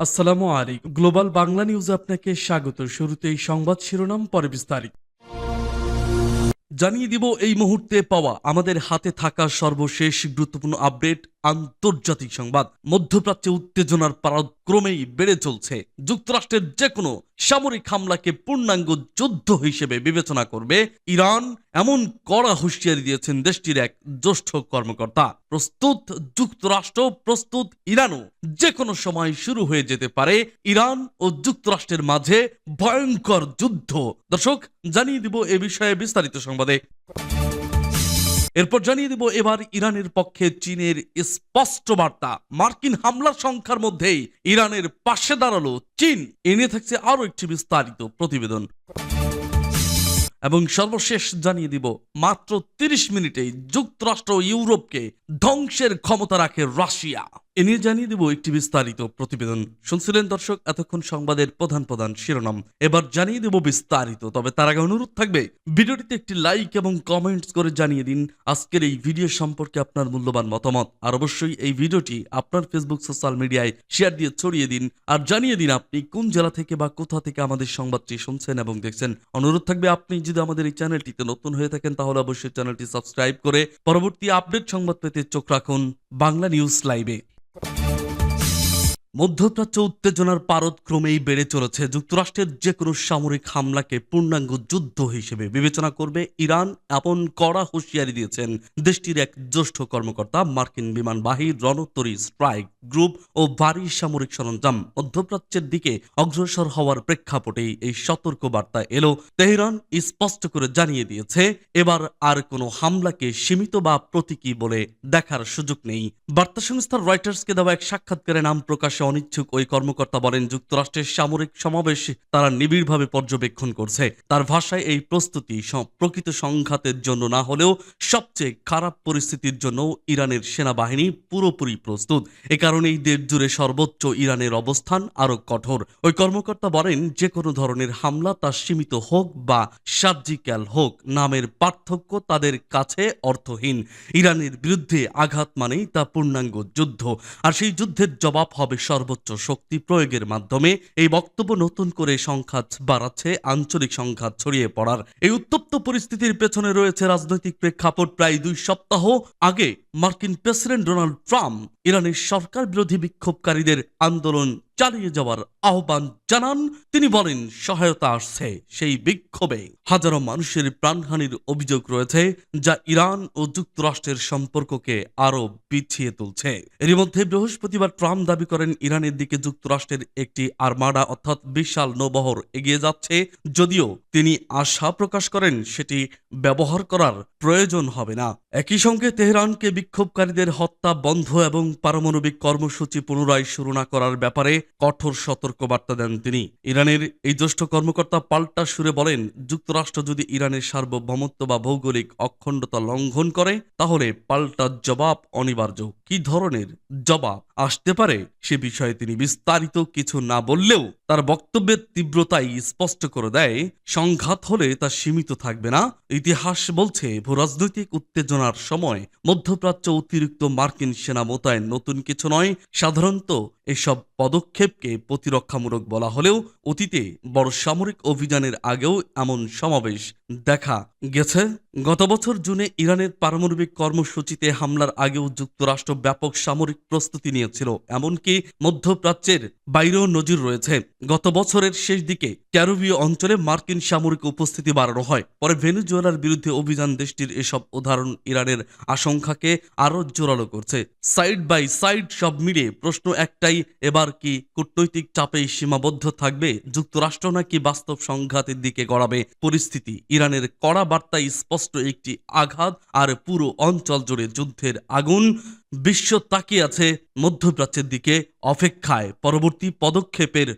আসসালামু আলাইকুম। গ্লোবাল বাংলা নিউজে আপনাকে স্বাগত। শুরুতেই সংবাদ শিরোনাম, পরে বিস্তারিত। জানিয়ে দিব এই মুহূর্তে পাওয়া। আমাদের হাতে থাকা সর্বশেষ গুরুত্বপূর্ণ আপডেট। আন্তর্জাতিক সংবাদ। মধ্যপ্রাচ্যে উত্তেজনার পারদ ক্রমেই বেড়ে চলছে। যুক্তরাষ্ট্রের যে কোনো সামরিক হামলাকে পূর্ণাঙ্গ যুদ্ধ হিসেবে বিবেচনা করবে। ইরান এমন কড়া হুঁশিয়ারি দিয়েছেন দেশটির এক জ্যেষ্ঠ কর্মকর্তা। প্রস্তুত যুক্তরাষ্ট্র, প্রস্তুত ইরানও যে কোনো সময় শুরু হয়ে যেতে পারে। ইরান ও যুক্তরাষ্ট্রের মাঝে ভয়ঙ্কর যুদ্ধ। দর্শক, জানিয়ে দিব এ বিষয়ে বিস্তারিত সংবাদে। এরপর জানিয়ে দিব, এবার ইরানের পক্ষে চীনের স্পষ্ট বার্তা। মার্কিন হামলার সংখ্যার মধ্যেই ইরানের পাশে দাঁড়াল চীন। এ নিয়ে থাকছে আরও একটি বিস্তারিত প্রতিবেদন। এবং সর্বশেষ জানিয়ে দিব, মাত্র তিরিশ মিনিটে যুক্তরাষ্ট্র ইউরোপকে ধ্বংসের ক্ষমতা রাখে রাশিয়া। এ নিয়ে জানিয়ে দেব একটি বিস্তারিত প্রতিবেদন। শুনছিলেন দর্শক, এতক্ষণ সংবাদের প্রধান প্রধান শিরোনাম। এবার জানিয়ে দেব বিস্তারিত, তবে তার আগে অনুরোধ থাকবে, ভিডিওটিতে একটি লাইক এবং কমেন্টস করে জানিয়ে দিন আজকের এই ভিডিও সম্পর্কে আপনার মূল্যবান মতামত। আর অবশ্যই এই ভিডিওটি আপনার ফেসবুক সোশ্যাল মিডিয়ায় শেয়ার দিয়ে ছড়িয়ে দিন। আর জানিয়ে দিন আপনি কোন জেলা থেকে বা কোথা থেকে আমাদের সংবাদটি শুনছেন এবং দেখছেন। অনুরোধ থাকবে, আপনি যদি আমাদের এই চ্যানেলটিতে নতুন হয়ে থাকেন, তাহলে অবশ্যই চ্যানেলটি সাবস্ক্রাইব করে পরবর্তী আপডেট সংবাদ পেতে চোখ রাখুন বাংলা নিউজ লাইভে মধ্যপ্রাচ্য উত্তেজনার পারদ ক্রমেই বেড়ে চলেছে। যুক্তরাষ্ট্রের যে কোনো সামরিক হামলাকে পূর্ণাঙ্গ যুদ্ধ হিসেবে বিবেচনা করবে ইরান এমন কড়া হুঁশিয়ারি দিয়েছেন দেশটির এক জ্যেষ্ঠ কর্মকর্তা মার্কিন বিমানবাহী রণতরী স্ট্রাইক গ্রুপ ও ভারী সামরিক সরঞ্জাম। মধ্যপ্রাচ্যের দিকে অগ্রসর হওয়ার প্রেক্ষাপটেই এই সতর্ক বার্তা এলো। তেহরান স্পষ্ট করে জানিয়ে দিয়েছে, এবার আর কোনো হামলাকে সীমিত বা প্রতীকী বলে দেখার সুযোগ নেই। বার্তা সংস্থা রয়টার্সকে দেওয়া এক সাক্ষাৎকারে নাম প্রকাশে অনিচ্ছুক ওই কর্মকর্তা বলেন, যুক্তরাষ্ট্রের সামরিক সমাবেশ তারা নিবিড়ভাবে পর্যবেক্ষণ করছে। তার ভাষায় এই প্রস্তুতি প্রকৃত সংঘাতের জন্য না হলেও সবচেয়ে খারাপ পরিস্থিতির জন্য ইরানের সেনাবাহিনী পুরোপুরি প্রস্তুত। এ কারণেই দেশ জুড়ে সর্বোচ্চ ইরানের অবস্থান আরও কঠোর। ওই কর্মকর্তা বলেন যে কোনো ধরনের হামলা তা সীমিত হোক বা সার্জিক্যাল হোক, নামের পার্থক্য তাদের কাছে অর্থহীন। ইরানের বিরুদ্ধে আঘাত মানেই তা পূর্ণাঙ্গ যুদ্ধ। আর সেই যুদ্ধের জবাব হবে সর্বোচ্চ শক্তি প্রয়োগের মাধ্যমে এই বক্তব্য নতুন করে সংঘাত বাড়াচ্ছে, আঞ্চলিক সংঘাত ছড়িয়ে পড়ার। এই উত্তপ্ত পরিস্থিতির পেছনে রয়েছে রাজনৈতিক প্রেক্ষাপট। প্রায় দুই সপ্তাহ আগে মার্কিন প্রেসিডেন্ট ডোনাল্ড ট্রাম্প ইরানের সরকার বিরোধী বিক্ষোভকারীদের আন্দোলন চালিয়ে যাওয়ার আহ্বান জানান। তিনি বলেন, সহায়তা আসছে সেই বিক্ষোভে। হাজারো মানুষের প্রাণহানির অভিযোগ রয়েছে, যা ইরান ও যুক্তরাষ্ট্রের সম্পর্ককে আরও পিছিয়ে তুলছে। এরই মধ্যে বৃহস্পতিবার ট্রাম্প দাবি করেন, ইরানের দিকে যুক্তরাষ্ট্রের একটি আর্মাডা অর্থাৎ বিশাল নৌবহর এগিয়ে যাচ্ছে। যদিও তিনি আশা প্রকাশ করেন, সেটি ব্যবহার করার প্রয়োজন হবে না। একই সঙ্গে তেহরানকে বিক্ষোভকারীদের হত্যা বন্ধ এবং পারমাণবিক কর্মসূচি পুনরায় শুরু না করার ব্যাপারে কঠোর সতর্কবার্তা দেন তিনি। ইরানের এই জ্যেষ্ঠ কর্মকর্তা পাল্টা সুরে বলেন, যুক্তরাষ্ট্র যদি ইরানের সার্বভৌমত্ব বা ভৌগোলিক অখণ্ডতা লঙ্ঘন করে, তাহলে পাল্টা জবাব অনিবার্য। কি ধরনের জবাব আসতে পারে সে বিষয়ে তিনি বিস্তারিত কিছু না বললেও তার বক্তব্যের তীব্রতাই স্পষ্ট করে দেয়। সংঘাত হলে তা সীমিত থাকবে না। ইতিহাস বলছে, ভূরাজনৈতিক উত্তেজনার সময় মধ্যপ্রাচ্য অতিরিক্ত মার্কিন সেনা মোতায়েন নতুন কিছু নয়। সাধারণত এসব পদক্ষেপকে প্রতিরক্ষামূলক বলা হলেও অতীতে বড় সামরিক অভিযানের আগেও এমন সমাবেশ দেখা গেছে। গত বছর জুনে ইরানের পারমাণবিক কর্মসূচিতে হামলার আগেও যুক্তরাষ্ট্র ব্যাপক সামরিক প্রস্তুতি নিয়েছিল, এমনকি মধ্যপ্রাচ্যের বাইরেও নজির রয়েছে। গত বছরের শেষ দিকে ক্যারোবীয় অঞ্চলে মার্কিন সামরিক উপস্থিতি বাড়ানো হয়। পরে ভেনেজুয়েলার বিরুদ্ধে অভিযান দেশটির এসব উদাহরণ ইরানের আশঙ্কাকে আরও জোরালো করছে। সাইড বাই সাইড সব মিলিয়ে প্রশ্ন একটাই, এবার কি কূটনৈতিক চাপেই সীমাবদ্ধ থাকবে? যুক্তরাষ্ট্র নাকি বাস্তব সংঘাতের দিকে গড়াবে? পরিস্থিতি, ইরানের কড়া বার্তায় স্পষ্ট একটি আঘাত আর পুরো অঞ্চল জুড়ে যুদ্ধের আগুন। বিশ্ব তাকিয়ে আছে মধ্যপ্রাচ্যের দিকে অপেক্ষায় পরবর্তী পদক্ষেপের।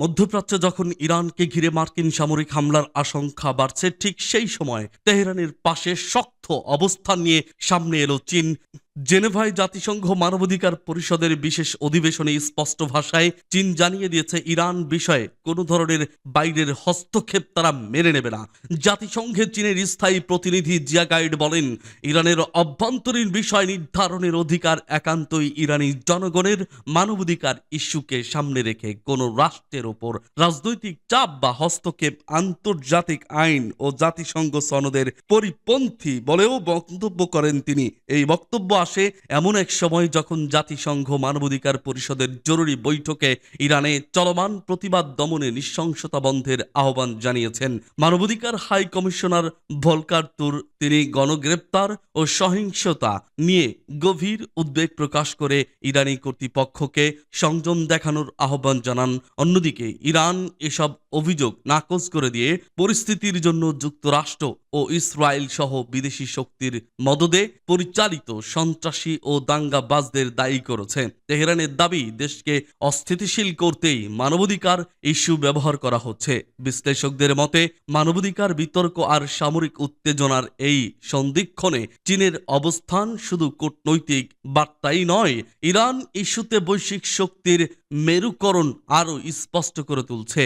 মধ্যপ্রাচ্য যখন ইরানকে ঘিরে মার্কিন সামরিক হামলার আশঙ্কা বাড়ছে, ঠিক সেই সময় তেহরানের পাশে শক্ত অবস্থান নিয়ে সামনে এলো চীন। জেনেভায় জাতিসংঘ মানবাধিকার পরিষদের বিশেষ অধিবেশনে স্পষ্ট ভাষায় চীন জানিয়ে দিয়েছে, ইরান বিষয়ে কোনো ধরনের বাইরের হস্তক্ষেপ তারা মেনে নেবে না। জাতিসংঘে চীনের স্থায়ী প্রতিনিধি জিয়া গাইড বলেন, ইরানের অভ্যন্তরীণ বিষয় নির্ধারণের অধিকার একান্তই ইরানি জনগণের মানবাধিকার ইস্যুকে সামনে রেখে কোনো রাষ্ট্রের ওপর রাজনৈতিক চাপ বা হস্তক্ষেপ, আন্তর্জাতিক আইন ও জাতিসংঘ সনদের পরিপন্থী বলেও বক্তব্য করেন তিনি। এই বক্তব্য আসে এমন এক সময় যখন জাতিসংঘ মানবাধিকার পরিষদের জরুরি বৈঠকে ইরানে চলমান প্রতিবাদ দমনে নৃশংসতা বন্ধের আহ্বান জানিয়েছেন। মানবাধিকার হাই কমিশনার ভলকার তুর, তিনি গণগ্রেপ্তার ও সহিংসতা নিয়ে গভীর উদ্বেগ প্রকাশ করে ইরানি কর্তৃপক্ষকে সংযম দেখানোর আহ্বান জানান। অন্যদিকে ইরান এসব অভিযোগ নাকচ করে দিয়ে পরিস্থিতির জন্য যুক্তরাষ্ট্র ও ইসরায়েল সহ বিদেশি শক্তির মদদে পরিচালিত সন্ত্রাসী ও দাঙ্গাবাজদের দায়ী করেছে। তেহরানের দাবি, দেশকে অস্থিতিশীল করতেই মানবাধিকার ইস্যু ব্যবহার করা হচ্ছে। বিশ্লেষকদের মতে, মানবাধিকার বিতর্ক আর সামরিক উত্তেজনার এই সন্ধিক্ষণে চীনের অবস্থান শুধু কূটনৈতিক বার্তাই নয়, ইরান ইস্যুতে বৈশ্বিক শক্তির মেরুকরণ আরও স্পষ্ট করে তুলছে।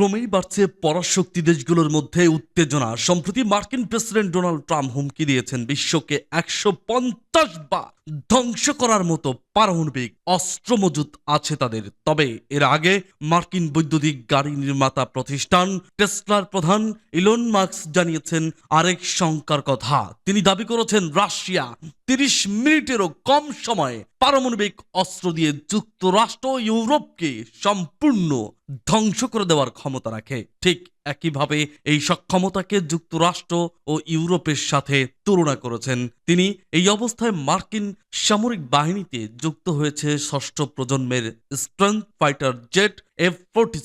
ক্রমেই বাড়ছে পরাশক্তি দেশগুলোর মধ্যে উত্তেজনা। সম্প্রতি মার্কিন প্রেসিডেন্ট ডোনাল্ড ট্রাম্প হুমকি দিয়েছেন বিশ্বকে একশো পঞ্চাশ বা ধ্বংস করার মতো পারমাণবিক অস্ত্র মজুত আছে তাদের। তবে এর আগে মার্কিন বৈদ্যুতিক গাড়ি নির্মাতা প্রতিষ্ঠান টেসলার প্রধান ইলন মার্কস জানিয়েছেন, আরেক শঙ্কার কথা। তিনি দাবি করেছেন, রাশিয়া তিরিশ মিনিটেরও কম সময়ে পারমাণবিক অস্ত্র দিয়ে যুক্তরাষ্ট্র ইউরোপকে সম্পূর্ণ ধ্বংস করে দেওয়ার ক্ষমতা রাখে। ঠিক একইভাবে এই সক্ষমতাকে যুক্তরাষ্ট্র ও ইউরোপের সাথে তুলনা করেছেন। তিনি এই অবস্থায় মার্কিন সামরিক বাহিনীতে যুক্ত হয়েছে ষষ্ঠ প্রজন্মের strength fighter jet F forty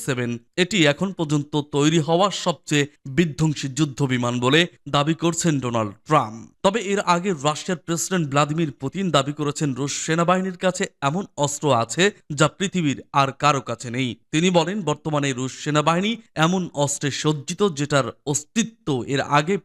এটি এখন পর্যন্ত তৈরি হওয়া সবচেয়ে বিধ্বংসী যুদ্ধ বিমান বলে দাবি করছেন ডোনাল্ড ট্রাম্প। তবে এর আগে রাশিয়ার প্রেসিডেন্ট ভ্লাদিমির পুতিন দাবি করেছেন রুশ সেনাবাহিনীর কাছে এমন অস্ত্র আছে যা পৃথিবীর আর কারও কাছে নেই। তিনি বলেন, বর্তমানে রুশ সেনাবাহিনী এমন অস্ত্রে সজ্জিত যেটার অস্তিত্ব এর আগে